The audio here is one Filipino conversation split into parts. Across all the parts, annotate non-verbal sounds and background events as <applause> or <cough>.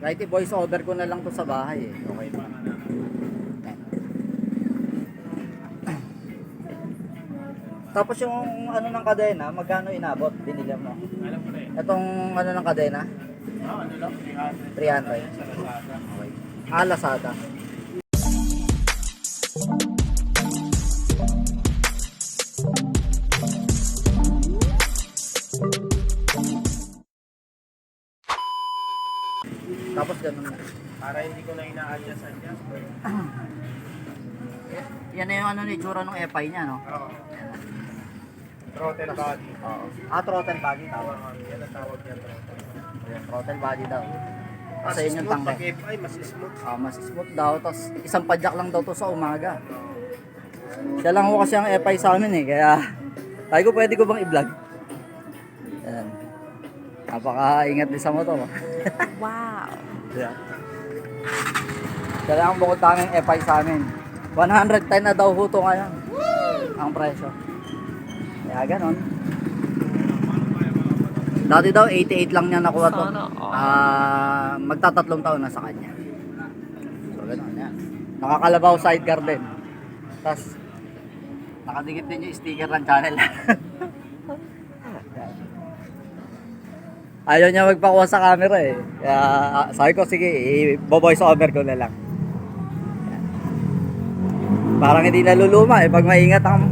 Kahit i-voice over ko na lang to sa bahay eh. Okay na. <clears throat> Tapos yung ano ng kadena, magkano inabot? Binili mo. Alam ko na eh. Itong ano ng kadena? Ah, ano lang? 300. 300. Sa Lazada. Okay. Ah, Lazada. Tapos ganun na. Para hindi ko na ina-adjust-adjust. <clears throat> Yan na yung ano ni tsura ng FI niya, no? Oo. Throttle body. Oo. Ah, throttle body tawag. Yan ang tawag niya. throttle. Ayan, throttle body daw. Mas Sa inyong smooth tangke. pag FI, mas smooth. Ah, mas smooth daw. Tapos isang padyak lang daw to sa umaga. Siya lang ko kasi ang FI sa amin eh. Kaya sabi ko pwede ko bang i-vlog? Ayan. Napaka-ingat din sa motor. <laughs> Wow. Yeah. Siya lang ang bukod tanging FI sa amin. 110 na daw huto ngayon. Ang presyo. Kaya ganon. Dati daw 88 lang niya nakuha to. Sana. Ah, magtatatlong taon na sa kanya. So ganun yan. Nakakalabaw sidecar din. Tapos nakadikit din yung sticker ng channel. <laughs> Ayaw niya magpakuha sa camera eh. Kaya sabi ko sige, i-voice over ko na lang. Parang hindi naluluma eh pag maingat ang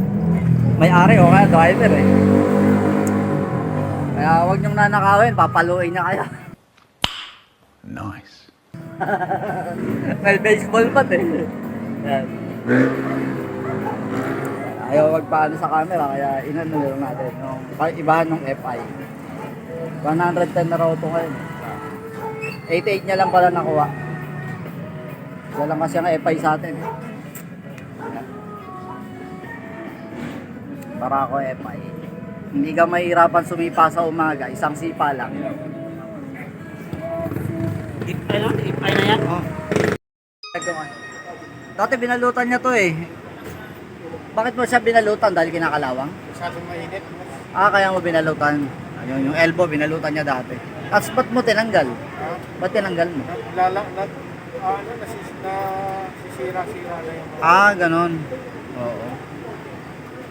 may-ari o kaya driver eh. Kaya huwag niyong nanakawin, papaluin niya kayo. Nice. <laughs> May baseball bat eh. Yan. Ayaw magpaano sa camera, kaya inano lang natin. Nung, ibahan ng FI. 110 na raw ito ngayon. 88 niya lang pala nakuha. Wala lang kasi ang FI sa atin. eh. Para ako FI. Hindi ka mahirapan sumipa sa umaga, isang sipa lang. FI lang? FI na yan? Oh. Dati binalutan niya to eh. Bakit mo siya binalutan? Dahil kinakalawang? Masyadong mainit. Ah, kaya mo binalutan. Ayun, yung elbow, binalutan niya dati. At ba't mo tinanggal? Ha? Ba't tinanggal mo? Lala, nag, ah, ano, nasis, na, sisira-sira na yung. Ah, ganon. Oo.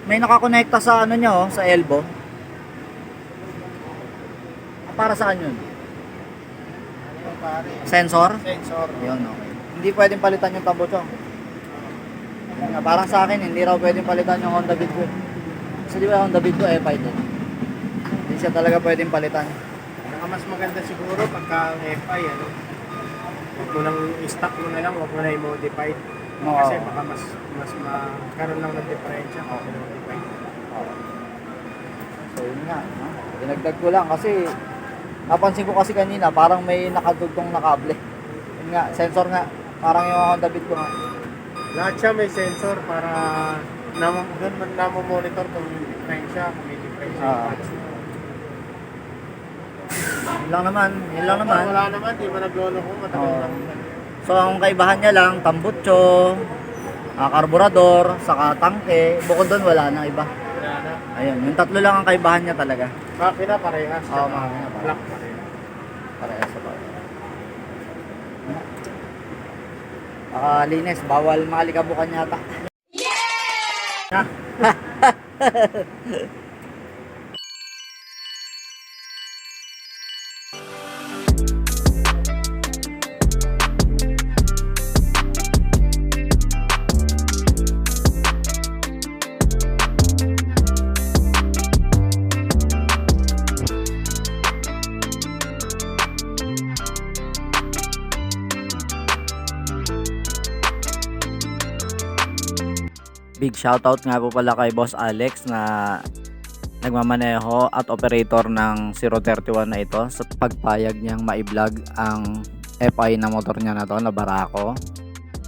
May nakakonekta sa ano niya oh, sa elbow. Ah, Para saan yun? Ano, pare? Sensor? Sensor. Yun, okay. Hindi pwedeng palitan yung tambucho. Yun nga, Parang sa akin, hindi raw pwedeng palitan yung Honda Beat ko. Kasi di ba Honda Beat ko, F5 din. Hindi siya talaga pwedeng palitan. Saka mas maganda siguro pagka FI, ano. Huwag mo nang i-stock mo na lang, huwag mo na i-modify. Oo. Kasi baka mas mas magkaroon lang ng diferensya kung i-modify. So yun nga, no? dinagdag ko lang kasi napansin ko kasi kanina parang may nakadugtong na kable. Yun nga, sensor nga. Parang yung Honda Beat ko nga. Lahat siya may sensor para nam doon man namo-monitor kung may diferensya, kung may yung parts mo. Yun lang naman, yun lang naman. Wala naman, di mo naglolo ko, matagal Oo. lang. So ang kaibahan niya lang, tambutso, ah, karburador, saka tangke. Bukod doon wala nang iba. Wala na. Ayun, yung tatlo lang ang kaibahan niya talaga. Makina parehas. Oo, makina parehas. Black parehas. Parehas sa bawal. Nakalinis, bawal malikabukan yata. <laughs> Big shoutout nga po pala kay Boss Alex na nagmamaneho at operator ng 031 na ito sa pagpayag niyang ma-vlog ang FI na motor niya na to na Barako.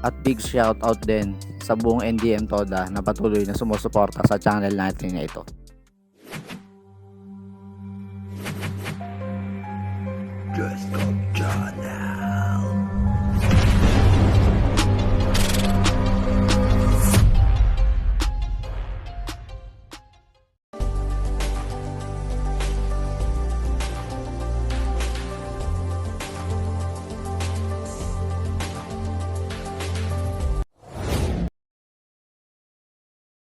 At big shoutout din sa buong NDM Toda na patuloy na sumusuporta sa channel natin na ito. Just go, John.